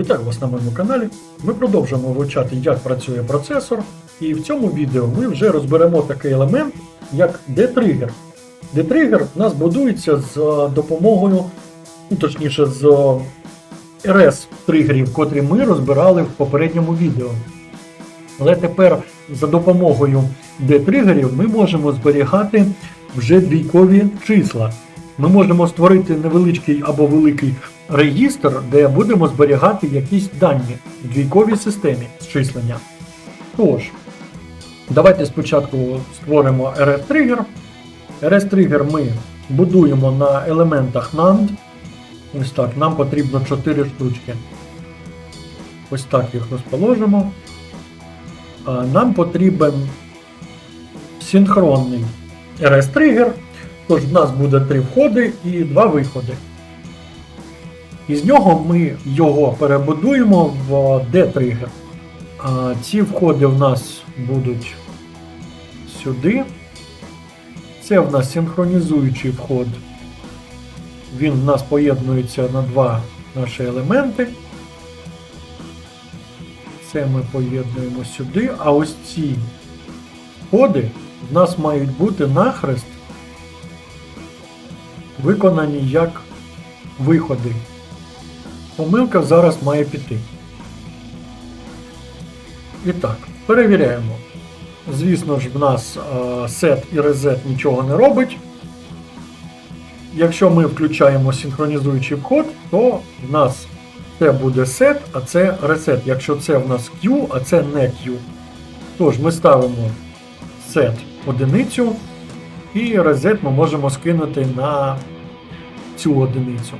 Вітаю вас на моєму каналі. Ми продовжуємо вивчати, як працює процесор, і в цьому відео ми вже розберемо такий елемент, як D-тригер. D-тригер у нас будується з е, допомогою, ну, точніше, з RS тригерів, котрі ми розбирали в попередньому відео. Але тепер за допомогою D-тригерів ми можемо зберігати вже двійкові числа. Ми можемо створити невеличкий або великий регістр, де будемо зберігати якісь дані в двійковій системі зчислення. Тож, давайте спочатку створимо RS-тригер. RS-тригер ми будуємо на елементах NAND. Ось так, нам потрібно 4 штучки. Ось так їх розположимо. Нам потрібен синхронний RS-тригер. Тож в нас буде три входи і два виходи. Із нього ми його перебудуємо в D-тригер. Ці входи в нас будуть сюди. Це в нас синхронізуючий вход. Він в нас поєднується на два наші елементи. Це ми поєднуємо сюди. А ось ці входи в нас мають бути нахрест виконані як виходи. Помилка зараз має піти. І так, перевіряємо. Звісно ж, в нас е, set і reset нічого не робить. Якщо ми включаємо синхронізуючий вход, то в нас це буде set, а це reset. Якщо це в нас Q, а це не Q. Тож ми ставимо set одиницю, і reset ми можемо скинути на цю одиницю.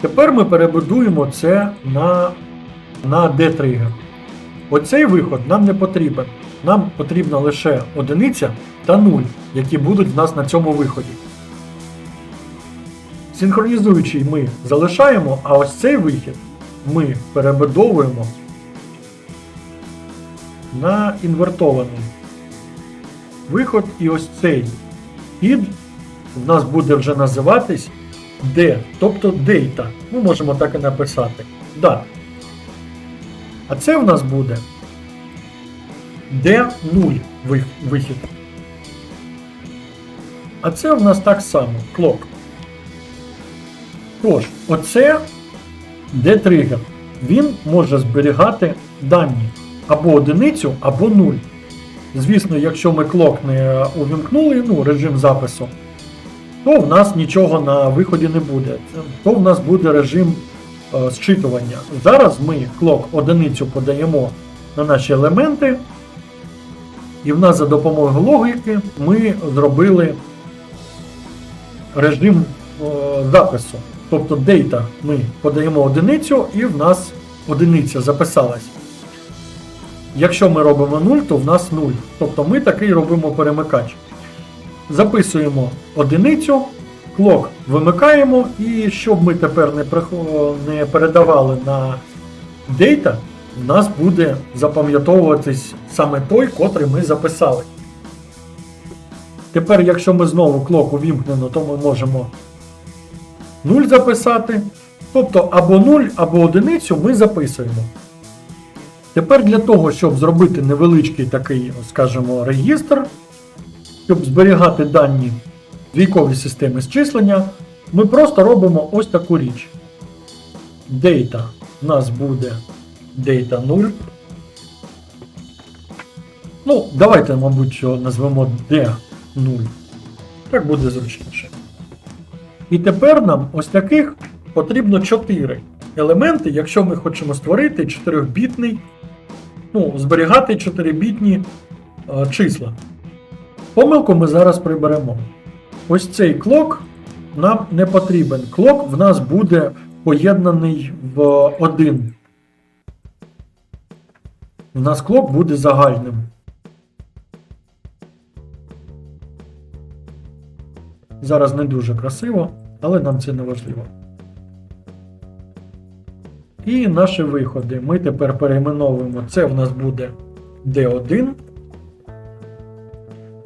Тепер ми перебудуємо це на, на D-тригер. Оцей виход нам не потрібен. Нам потрібна лише одиниця та 0, які будуть в нас на цьому виході. Синхронізуючий ми залишаємо, а ось цей вихід ми перебудовуємо на інвертований виход і ось цей хід в нас буде вже називатись D, тобто Data. Ми можемо так і написати. Дата. А це в нас буде D0 вихід. А це в нас так само clock. Тож, оце D-тригер. Він може зберігати дані або одиницю, або 0. Звісно, якщо ми клок не увімкнули, ну, режим запису, то в нас нічого на виході не буде. То в нас буде режим е, зчитування. Зараз ми клок одиницю подаємо на наші елементи, і в нас за допомогою логіки ми зробили режим е, запису. Тобто дейта ми подаємо одиницю, і в нас одиниця записалась. Якщо ми робимо 0, то в нас 0. Тобто ми такий робимо перемикач. Записуємо одиницю, клок вимикаємо, і щоб ми тепер не, не передавали на дейта, в нас буде запам'ятовуватись саме той, котрий ми записали. Тепер, якщо ми знову клок увімкнено, то ми можемо 0 записати. Тобто або 0, або одиницю ми записуємо. Тепер для того, щоб зробити невеличкий такий, скажімо, регістр, щоб зберігати дані військовій системи зчислення, ми просто робимо ось таку річ. Data у нас буде data 0. Ну, давайте, мабуть, назвемо D0. Так буде зручніше. І тепер нам ось таких потрібно 4 елементи, якщо ми хочемо створити 4-бітний, ну, зберігати 4-бітні е, числа. Помилку ми зараз приберемо. Ось цей клок нам не потрібен. Клок в нас буде поєднаний в один. У нас клок буде загальним. Зараз не дуже красиво, але нам це не важливо. І наші виходи ми тепер перейменовуємо. Це в нас буде D1.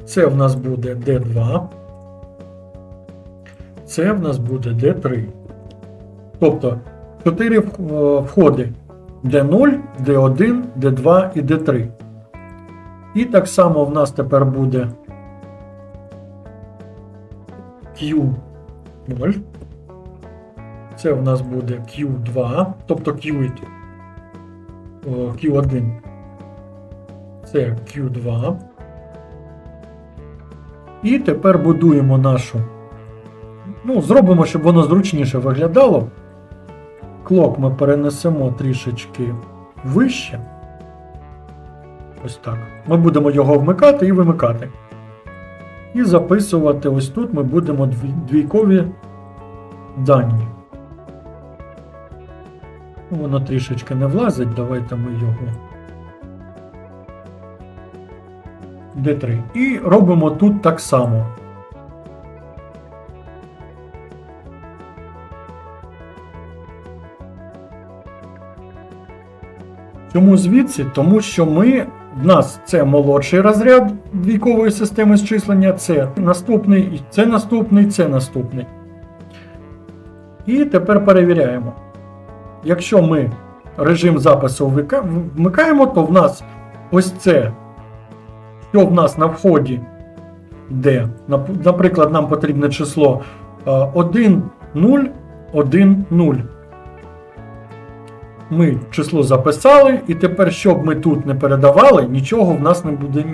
Це в нас буде D2. Це в нас буде D3. Тобто чотири вх- е, входи: D0, D1, D2 і D3. І так само в нас тепер буде Q0. Це в нас буде Q2, тобто Q, о, Q1. Це Q2. І тепер будуємо нашу. Ну, зробимо, щоб воно зручніше виглядало. Клок ми перенесемо трішечки вище. Ось так. Ми будемо його вмикати і вимикати. І записувати ось тут ми будемо двійкові дані. Воно трішечки не влазить, давайте ми його. D3. І робимо тут так само. Чому звідси? Тому що ми, в нас це молодший розряд двійкової системи зчислення, це наступний, це наступний, це наступний. І тепер перевіряємо. Якщо ми режим запису вмикаємо, то в нас ось це, що в нас на вході, де, наприклад, нам потрібне число 1, 0, 1, 0. Ми число записали, і тепер, щоб ми тут не передавали, нічого в нас не буде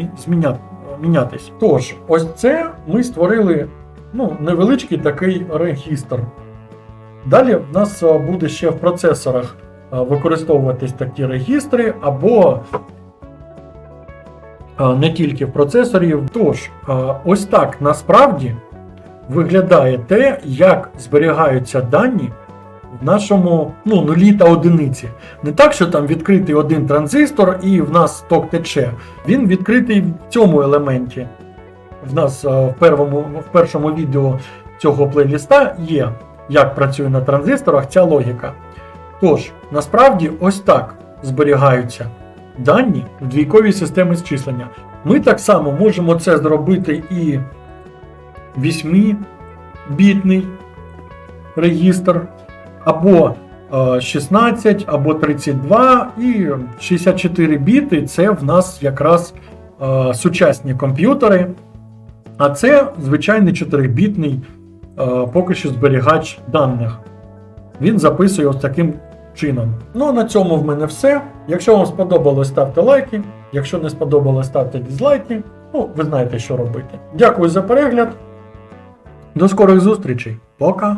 мінятись. Тож, ось це ми створили ну, невеличкий такий регістр. Далі в нас е, буде ще в процесорах е, використовуватись такі регістри, або е, не тільки в процесорі. Тож, ось так насправді виглядає те, як зберігаються дані в нашому ну, нулі та одиниці. Не так, що там відкритий один транзистор і в нас ток тече. Він відкритий в цьому елементі. В нас в, первому, в першому відео цього плейліста є, як працює на транзисторах ця логіка. Тож, насправді, ось так зберігаються дані в двійковій системі зчислення. Ми так само можемо це зробити і 8-бітний регістр, або е, 16, або 32 і 64 біти це в нас якраз е, сучасні комп'ютери. А це звичайний 4-бітний е, поки що зберігач даних. Він записує ось таким чином. Ну, а на цьому в мене все. Якщо вам сподобалось, ставте лайки. Якщо не сподобалось, ставте дизлайки. Ну, ви знаєте, що робити. Дякую за перегляд. До скорих зустрічей. Пока!